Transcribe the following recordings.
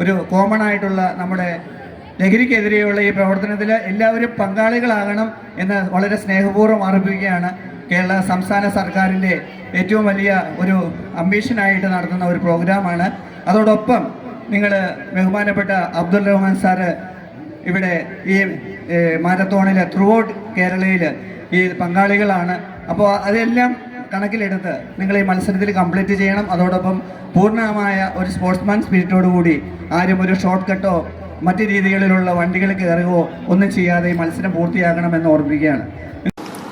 ഒരു കോമൺ ആയിട്ടുള്ള നമ്മുടെ ലഹരിക്കെതിരെയുള്ള ഈ പ്രവർത്തനത്തിൽ എല്ലാവരും പങ്കാളികളാകണം എന്ന് വളരെ സ്നേഹപൂർവം അറിയിക്കുകയാണ് കേരള സംസ്ഥാന സർക്കാരിന്റെ ഏറ്റവും വലിയ ഒരു അംബീഷനായിട്ട് നടത്തുന്ന ഒരു പ്രോഗ്രാമാണ്. അതോടൊപ്പം നിങ്ങൾ ബഹുമാനപ്പെട്ട അബ്ദുൾ റഹ്മാൻ സാറ് ഇവിടെ ഈ മാരത്തോണിൽ ത്രൂ ഔട്ട് കേരളയിൽ ഈ പങ്കാളികളാണ്. അപ്പോൾ അതെല്ലാം കണക്കിലെടുത്ത് നിങ്ങൾ ഈ മത്സരത്തിൽ കംപ്ലീറ്റ് ചെയ്യണം. അതോടൊപ്പം പൂർണമായ ഒരു സ്പോർട്സ്മാൻ സ്പിരിറ്റോട് കൂടി ആരും ഒരു ഷോർട്ട് കട്ടോ മറ്റു രീതികളിലുള്ള വണ്ടികൾ കയറുകയോ ഒന്നും ചെയ്യാതെ ഈ മത്സരം പൂർത്തിയാക്കണമെന്ന് ഓർമ്മിക്കുകയാണ്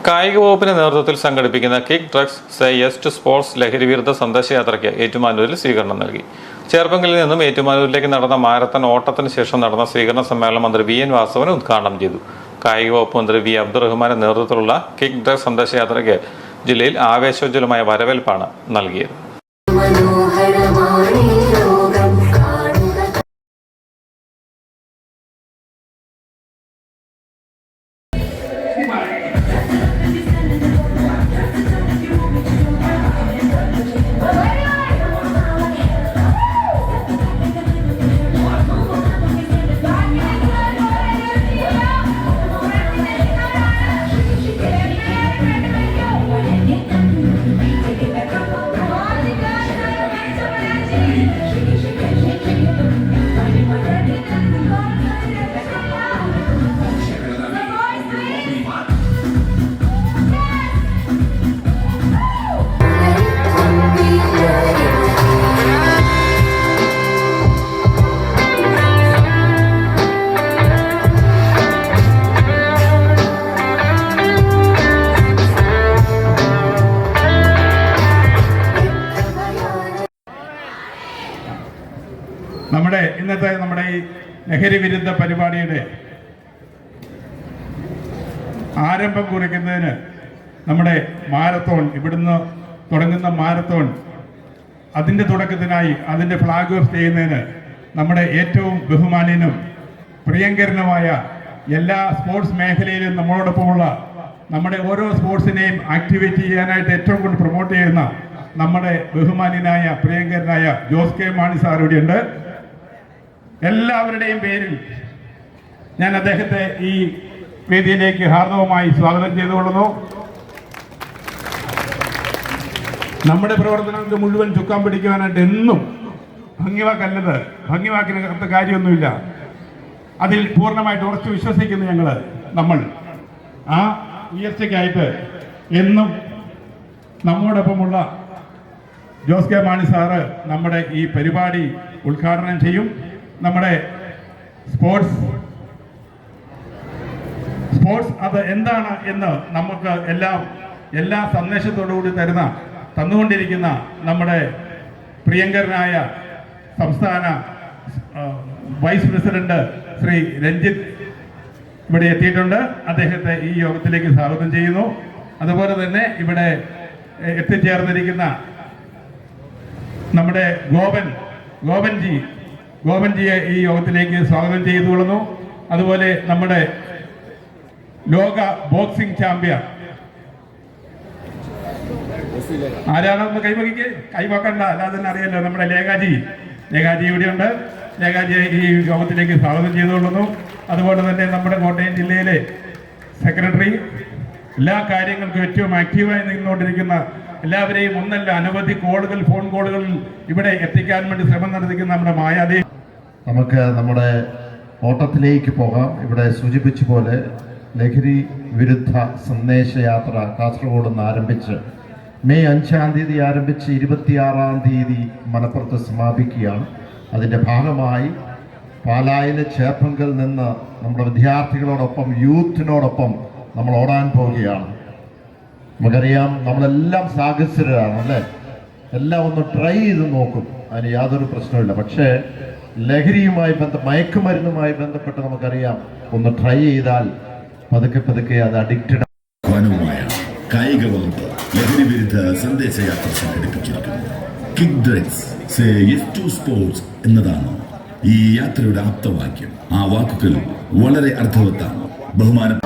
കായിക വകുപ്പിന്റെ നേതൃത്വത്തിൽ സംഘടിപ്പിക്കുന്ന kick drugs say yes to sports ലഹരിവിരുദ്ധ സന്ദേശയാത്രയ്ക്ക് ഏറ്റുമാനൂരിൽ സ്വീകരണം നൽകി. ചേർപ്പങ്കലിൽ നിന്നും ഏറ്റുമാനൂരിലേക്ക് നടന്ന മാരത്തൺ ഓട്ടത്തിന് ശേഷം നടന്ന സ്വീകരണ സമ്മേളനം മന്ത്രി വി എൻ വാസവൻ ഉദ്ഘാടനം ചെയ്തു. കായിക വകുപ്പ് മന്ത്രി വി അബ്ദുറഹ്മാന്റെ നേതൃത്വത്തിലുള്ള കിക്ക് ഡ്രഗ്സ് സന്ദേശയാത്രയ്ക്ക് ജില്ലയിൽ ആവേശോജ്വലമായ വരവേൽപ്പാണ് നൽകിയത്. മനോഹരമാണീ ലഹരി വിരുദ്ധ പരിപാടിയുടെ ആരംഭം കുറിക്കുന്നതിന് നമ്മുടെ മാരത്തോൺ ഇവിടുന്ന് തുടങ്ങുന്ന മാരത്തോൺ അതിന്റെ തുടക്കത്തിനായി അതിന്റെ ഫ്ലാഗ് ഓഫ് ചെയ്യുന്നതിന് നമ്മുടെ ഏറ്റവും ബഹുമാന്യനും പ്രിയങ്കരനുമായ എല്ലാ സ്പോർട്സ് മേഖലയിലും നമ്മളോടൊപ്പമുള്ള നമ്മുടെ ഓരോ സ്പോർട്സിനെയും ആക്ടിവേറ്റ് ചെയ്യാനായിട്ട് ഏറ്റവും കൂടുതൽ പ്രൊമോട്ട് ചെയ്യുന്ന നമ്മുടെ ബഹുമാന്യനായ പ്രിയങ്കരനായ ജോസ് കെ മാണി സാർ ഇവിടെയുണ്ട്. എല്ലാവരുടെയും പേരിൽ ഞാൻ അദ്ദേഹത്തെ ഈ വേദിയിലേക്ക് ഹാർദവമായി സ്വാഗതം ചെയ്തുകൊള്ളുന്നു. നമ്മുടെ പ്രവർത്തനങ്ങൾക്ക് മുഴുവൻ ചുക്കാൻ പിടിക്കുവാനായിട്ട് എന്നും ഭംഗിവാക്കല്ലത് ഭംഗിവാക്കിനകത്ത് കാര്യമൊന്നുമില്ല. അതിൽ പൂർണമായിട്ട് ഉറച്ചു വിശ്വസിക്കുന്നു ഞങ്ങൾ നമ്മൾ. ആ ഉയർച്ചയ്ക്കായിട്ട് എന്നും നമ്മോടൊപ്പമുള്ള ജോസ് കെ മാണി സാറ് നമ്മുടെ ഈ പരിപാടി ഉദ്ഘാടനം ചെയ്യും. നമ്മുടെ സ്പോർട്സ് സ്പോർട്സ് അത് എന്താണ് എന്ന് നമുക്ക് എല്ലാം എല്ലാ സന്ദേശത്തോടുകൂടി തരുന്ന തന്നുകൊണ്ടിരിക്കുന്ന നമ്മുടെ പ്രിയങ്കരനായ സംസ്ഥാന വൈസ് പ്രസിഡന്റ് ശ്രീ രഞ്ജിത്ത് ഇവിടെ എത്തിയിട്ടുണ്ട്. അദ്ദേഹത്തെ ഈ യോഗത്തിലേക്ക് സ്വാഗതം ചെയ്യുന്നു. അതുപോലെ തന്നെ ഇവിടെ എത്തിച്ചേർന്നിരിക്കുന്ന നമ്മുടെ ഗോപൻ ഗോപൻജി ഗോപൻജിയെ ഈ യോഗത്തിലേക്ക് സ്വാഗതം ചെയ്തുകൊള്ളുന്നു അതുപോലെ നമ്മുടെ ലോക ബോക്സിംഗ് ചാമ്പ്യൻ. ആരാണെന്ന് കൈവക്കിക്ക് കൈവക്കണ്ട. അല്ലാതെ തന്നെ അറിയാലോ നമ്മുടെ ലേഖാജി ലേഖാജി ഇവിടെയുണ്ട്. ലേഖാജിയെ ഈ യോഗത്തിലേക്ക് സ്വാഗതം ചെയ്തുകൊള്ളുന്നു അതുപോലെ തന്നെ നമ്മുടെ കോട്ടയം ജില്ലയിലെ സെക്രട്ടറി. എല്ലാ കാര്യങ്ങൾക്കും ഏറ്റവും ആക്റ്റീവായി നിന്നുകൊണ്ടിരിക്കുന്ന എല്ലാവരെയും ഒന്നല്ല അനവധി കോളുകൾ ഫോൺ കോളുകളിൽ ഇവിടെ എത്തിക്കാൻ വേണ്ടി ശ്രമം നടത്തിക്കുന്ന നമ്മുടെ മായാദേവി നമുക്ക് നമ്മുടെ ഓട്ടത്തിലേക്ക് പോകാം. ഇവിടെ സൂചിപ്പിച്ച പോലെ ലഹരി വിരുദ്ധ സന്ദേശയാത്ര കാസർഗോഡ് നിന്ന് ആരംഭിച്ച് മെയ് അഞ്ചാം തീയതി ആരംഭിച്ച് ഇരുപത്തിയാറാം തീയതി മലപ്പുറത്ത് സമാപിക്കുകയാണ്. അതിന്റെ ഭാഗമായി പാലായിലെ ചേപ്പങ്കൽ നിന്ന് നമ്മുടെ വിദ്യാർത്ഥികളോടൊപ്പം യൂത്തിനോടൊപ്പം നമ്മൾ ഓടാൻ പോവുകയാണ്. നമുക്കറിയാം നമ്മളെല്ലാം സാഹസരാണ് അല്ലേ? എല്ലാം ഒന്ന് ട്രൈ ചെയ്ത് നോക്കും. അതിന് യാതൊരു പ്രശ്നമില്ല പക്ഷേ ലഹരിയുമായി ബന്ധ മയക്കുമരുന്നുമായി ബന്ധപ്പെട്ട് നമുക്കറിയാം. ഒന്ന് ട്രൈ ചെയ്താൽ പതുക്കെ പതുക്കെ അത് അഡിക്റ്റഡ് കായിക വകുപ്പ് ലഹരി വിരുദ്ധ സന്ദേശയാത്ര സംഘടിപ്പിച്ചിരിക്കുന്നു. Kick drugs say yes to sports എന്നതാണ് ഈ യാത്രയുടെ ആപ്തവാക്യം ആ വാക്കുകൾ വളരെ അർത്ഥവത്താണ്. ബഹുമാനം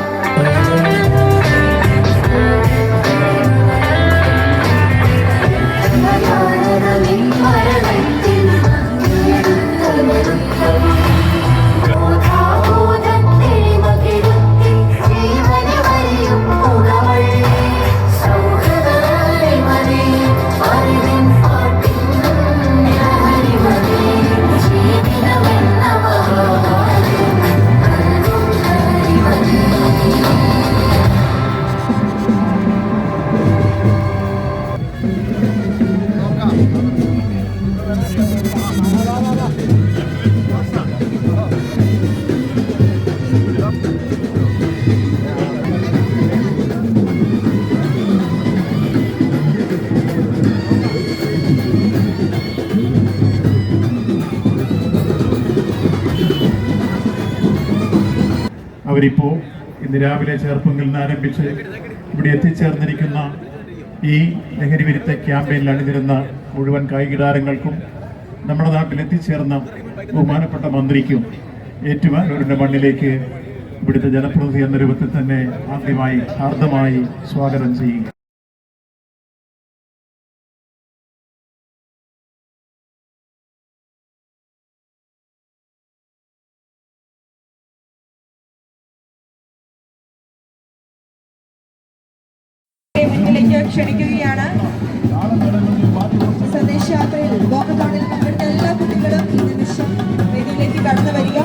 അവരിപ്പോൾ ഇന്ന് രാവിലെ ചേർപ്പുങ്കിൽ നിന്ന് ആരംഭിച്ച് ഇവിടെ എത്തിച്ചേർന്നിരിക്കുന്ന ഈ ലഹരി വിരുദ്ധ ക്യാമ്പയിനിൽ അണിനിരുന്ന മുഴുവൻ കായിക താരങ്ങൾക്കും നമ്മുടെ നാട്ടിൽ എത്തിച്ചേർന്ന ബഹുമാനപ്പെട്ട മന്ത്രിക്കും ഏറ്റുമാനൂരിന്റെ മണ്ണിലേക്ക് ഇവിടുത്തെ ജനപ്രതിനിധി എന്ന രൂപത്തിൽ തന്നെ ആദ്യമായി ഹാർദമായി സ്വാഗതം ചെയ്യുക. മുന്നിലേക്ക് ക്ഷണിക്കുകയാണ്. സന്ദേശയാത്രയിൽ വാക്കത്തോണിൽ പങ്കെടുത്ത എല്ലാ കുട്ടികളും ഈ നിമിഷം വേദിയിലേക്ക് കടന്നു വരിക.